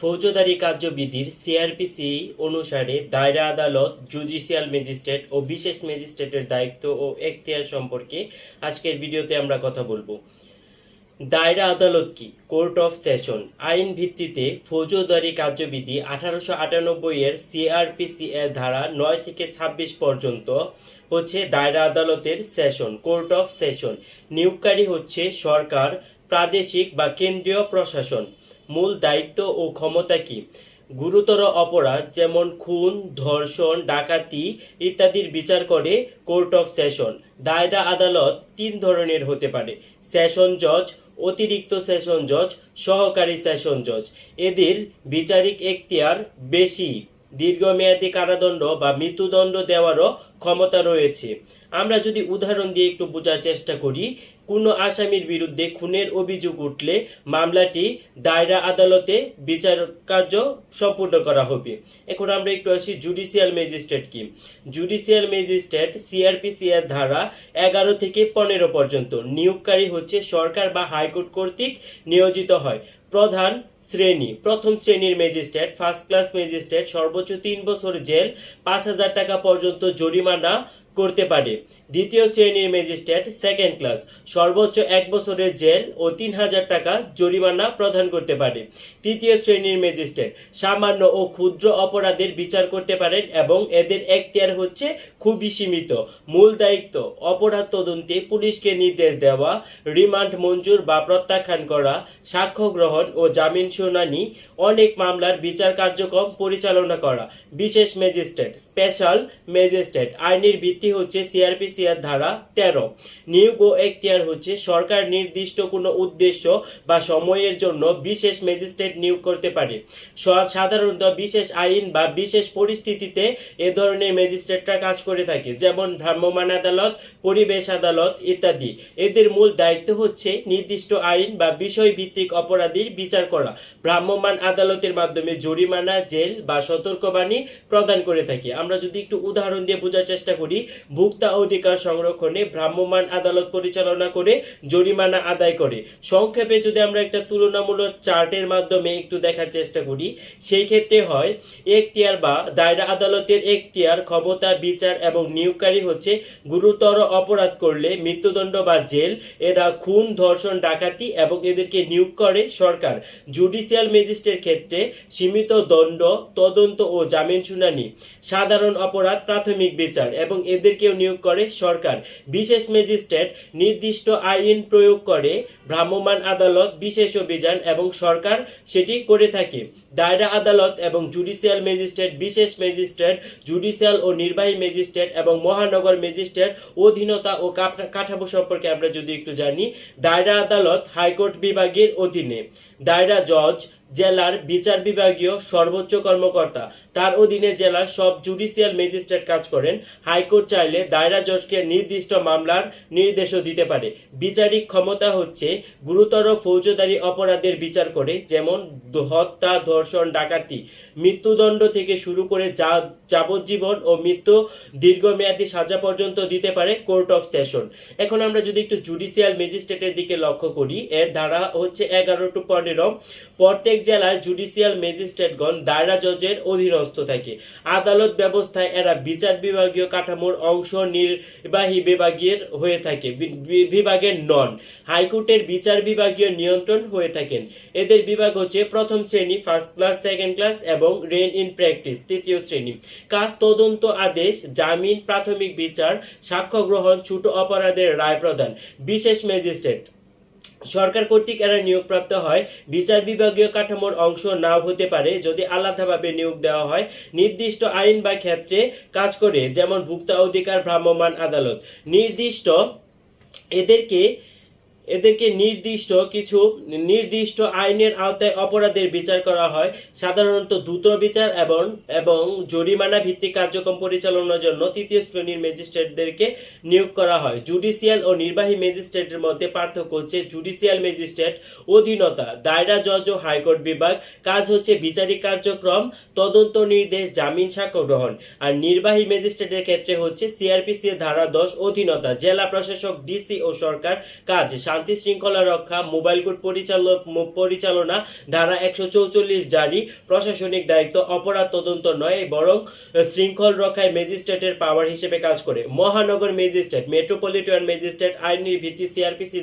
ফৌজদারি কার্যবিধির সিআরপিসি অনুসারে দায়রা আদালত, জুডিশিয়াল ম্যাজিস্ট্রেট ও বিশেষ ম্যাজিস্ট্রেটের দায়িত্ব ও এখতিয়ার সম্পর্কে আজকের ভিডিওতে আমরা কথা বলব। দায়রা আদালত কি? Court of session. আইন ভিত্তিতে ফৌজদারি কার্যবিধি আঠারোশো আটানব্বই এর সিআরপিসি এর ধারা নয় থেকে ছাব্বিশ পর্যন্ত হচ্ছে দায়রা আদালতের সেশন, কোর্ট অফ সেশন। নিয়োগকারী হচ্ছে সরকার প্রাদেশিক বা কেন্দ্রীয় প্রশাসন। মূল দায়িত্ব ও ক্ষমতা কি? গুরুতর অপরাধ যেমন খুন, ধর্ষণ, ডাকাতি ইত্যাদির বিচার করে কোর্ট অফ সেশন। দায়রা আদালত তিন ধরনের হতে পারে। সেশন জজ, অতিরিক্ত সেশন জজ, সহকারী সেশন জজ। এদের বিচারিক এখতিয়ার বেশি। দীর্ঘমেয়াদী কারাদণ্ড বা মৃত্যুদণ্ড দেওয়ারও ক্ষমতা রয়েছে। আমরা যদি উদাহরণ দিয়ে একটু বোঝার চেষ্টা করি, কোনো আসামির বিরুদ্ধে খুনের অভিযোগ উঠলে মামলাটি দায়রা আদালতে বিচার কার্য সম্পূর্ণ করা হবে। এখন আমরা একটু আসি জুডিশিয়াল ম্যাজিস্ট্রেট কি। জুডিশিয়াল ম্যাজিস্ট্রেট সিআরপিসি এর ধারা এগারো থেকে পনেরো পর্যন্ত নিয়োগকারী হচ্ছে সরকার বা হাইকোর্ট কর্তৃক নিয়োজিত হয়। প্রধান শ্রেণি। প্রথম শ্রেণির ম্যাজিস্ট্রেট ফার্স্ট ক্লাস ম্যাজিস্ট্রেট, সর্বোচ্চ তিন বছর জেল, পাঁচ হাজার টাকা পর্যন্ত জরিমানা করতে পারে। দ্বিতীয় শ্রেণির ম্যাজিস্ট্রেট সেকেন্ড ক্লাস সর্বোচ্চ এক বছরের জেল ও তিন হাজার টাকা জরিমানা প্রদান করতে পারে। তৃতীয় শ্রেণির ম্যাজিস্ট্রেট, সামান্য ও ক্ষুদ্র অপরাধের বিচার করতে পারেন এবং এদের এখতিয়ার হচ্ছে খুবই সীমিত। মূল দায়িত্ব, অপরাধ তদন্তে পুলিশকে নির্দেশ দেওয়া, রিমান্ড মঞ্জুর বা প্রত্যাখ্যান করা, সাক্ষ্য গ্রহণ ও জামিন শুনানি অনেক মামলার বিচার কার্যক্রম পরিচালনা করা। বিশেষ ম্যাজিস্ট্রেট, স্পেশাল ম্যাজিস্ট্রেট, আইনের ভিত্তি হচ্ছে সিআরপিসিআর ধারা তেরো। নিয়োগ ও এখতিয়ার হচ্ছে সরকার নির্দিষ্ট কোনো উদ্দেশ্য বা সময়ের জন্য বিশেষ ম্যাজিস্ট্রেট নিয়োগ করতে পারে। সাধারণত বিশেষ আইন বা বিশেষ পরিস্থিতিতে এ ধরনের ম্যাজিস্ট্রেটরা কাজ করে থাকে, যেমন ভ্রাম্যমাণ আদালত, পরিবেশ আদালত ইত্যাদি। এদের মূল দায়িত্ব হচ্ছে নির্দিষ্ট আইন বা বিষয় ভিত্তিক অপরাধীর বিচার করা। ভ্রাম্যমাণ আদালতের মাধ্যমে জরিমানা, জেল বা সতর্কবাণী প্রদান করে থাকে। আমরা যদি একটু উদাহরণ দিয়ে বোঝার চেষ্টা করি, ভোক্তা অধিকার সংরক্ষণে ভ্রাম্যমাণ আদালত পরিচালনা করে, জরিমানা আদায় করে। সংক্ষেপে যদি আমরা একটা তুলনামূলক চার্টের মাধ্যমে একটু দেখার চেষ্টা করি, সেই ক্ষেত্রে হয়, এখতিয়ার বা দায়রা আদালতের এখতিয়ার, ক্ষমতা, বিচার এবং নিয়োগকারী হচ্ছে গুরুতর অপরাধ করলে মৃত্যুদণ্ড বা জেল। এরা খুন, ধর্ষণ, ডাকাতি এবং এদেরকে নিয়োগ করে সরকার। জুডিশিয়াল ম্যাজিস্ট্রেট ক্ষেত্রে সীমিত দণ্ড, তদন্ত ও জামিন শুনানি, সাধারণ অপরাধ, প্রাথমিক বিচার এবং এদেরকেও নিয়োগ করে সরকার। বিশেষ ম্যাজিস্ট্রেট নির্দিষ্ট আইন প্রয়োগ করে ভ্রাম্যমাণ আদালত বিশেষ অভিযান এবং সরকার সেটি করে থাকে। দায়রা আদালত এবং জুডিশিয়াল ম্যাজিস্ট্রেট বিশেষ ম্যাজিস্ট্রেট জুডিশিয়াল ও নির্বাহী ম্যাজিস্ট্রেট এবং মহানগর ম্যাজিস্ট্রেট অধীনতা ও কাঠামো সম্পর্কে আমরা যদি একটু জানি, দায়রা আদালত হাইকোর্ট বিভাগের অধীনে। দায়রা জজ church জেলার বিচার বিভাগীয় সর্বোচ্চ কর্মকর্তা। তার অধীনে জেলার সব জুডিশিয়াল ম্যাজিস্ট্রেট কাজ করেন। হাইকোর্ট চাইলে দায়রা জজকে নির্দিষ্ট মামলার নির্দেশও দিতে পারে। বিচারিক ক্ষমতা হচ্ছে গুরুতর ফৌজদারি অপরাধের বিচার করে, যেমন হত্যা, ধর্ষণ, ডাকাতি, মৃত্যুদণ্ড থেকে শুরু করে যা যাবজ্জীবন ও মৃত্যু দীর্ঘমেয়াদী সাজা পর্যন্ত দিতে পারে কোর্ট অফ সেশন। এখন আমরা যদি একটু জুডিশিয়াল ম্যাজিস্ট্রেটের দিকে লক্ষ্য করি, এর ধারা হচ্ছে এগারো টু পনেরো। প্রত্যেক জেলায় জুডিশিয়াল ম্যাজিস্ট্রেটগণ দায়রা জজের অধীনস্থ থাকে। আদালত ব্যবস্থায় এরা বিচার বিভাগীয় কাঠামোর অংশ, নির্বাহী বিভাগের হয়ে থাকে বিভাগের নন। হাইকোর্টের বিচার বিভাগীয় নিয়ন্ত্রণ হয়ে থাকেন। এদের বিভাগ হচ্ছে প্রথম শ্রেণি, ফার্স্ট ক্লাস, সেকেন্ড ক্লাস এবং রেন ইন প্র্যাকটিস, তৃতীয় শ্রেণি। কাজ, তদন্ত আদেশ, জামিন, প্রাথমিক বিচার, সাক্ষ্য গ্রহণ, ছোট অপরাধের রায় প্রদান। বিশেষ ম্যাজিস্ট্রেট সরকার কর্তৃক এরা নিয়োগপ্রাপ্ত হয়। বিচার বিভাগীয় কাঠামোর অংশ নাও হতে পারে যদি আলাদাভাবে নিয়োগ দেওয়া হয়। নির্দিষ্ট আইন বা ক্ষেত্রে কাজ করে, যেমন ভুক্তা অধিকার, ভ্রাম্যমাণ আদালত। নির্দিষ্ট এদেরকে এদেরকে নির্দিষ্ট কিছু নির্দিষ্ট আইনের আওতায় অপরাধের বিচার করা হয়, সাধারণত দ্রুত বিচার এবং এবং জরিমানা ভিত্তিক কার্যক্রম পরিচালনার জন্য তৃতীয় শ্রেণির ম্যাজিস্ট্রেটদেরকে নিয়োগ করা হয়। জুডিশিয়াল ও নির্বাহী ম্যাজিস্ট্রেটের মধ্যে পার্থক্য হচ্ছে জুডিশিয়াল ম্যাজিস্ট্রেট অধীনতা, দায়রা জজ ও হাইকোর্ট বিভাগ, কাজ হচ্ছে বিচারিক কার্যক্রম, তদন্ত নির্দেশ, জামিন সাক্ষ্য গ্রহণ। আর নির্বাহী ম্যাজিস্ট্রেটের ক্ষেত্রে হচ্ছে সিআরপিসি ধারা দশ অধীনতা, জেলা প্রশাসক, ডিসি ও সরকার কাজ। শান্তি শৃঙ্খলা রক্ষা, মোবাইল কোর্ট পরিচালক পরিচালনা, ধারা একশো চৌচল্লিশ জারি, প্রশাসনিক দায়িত্ব, অপরাধ তদন্ত নয়, বরং শৃঙ্খল রক্ষায় ম্যাজিস্ট্রেটের পাওয়ার হিসেবে কাজ করে। মহানগর ম্যাজিস্ট্রেট মেট্রোপলিটন ম্যাজিস্ট্রেট, আইনের ভিত্তি সিআরপিসি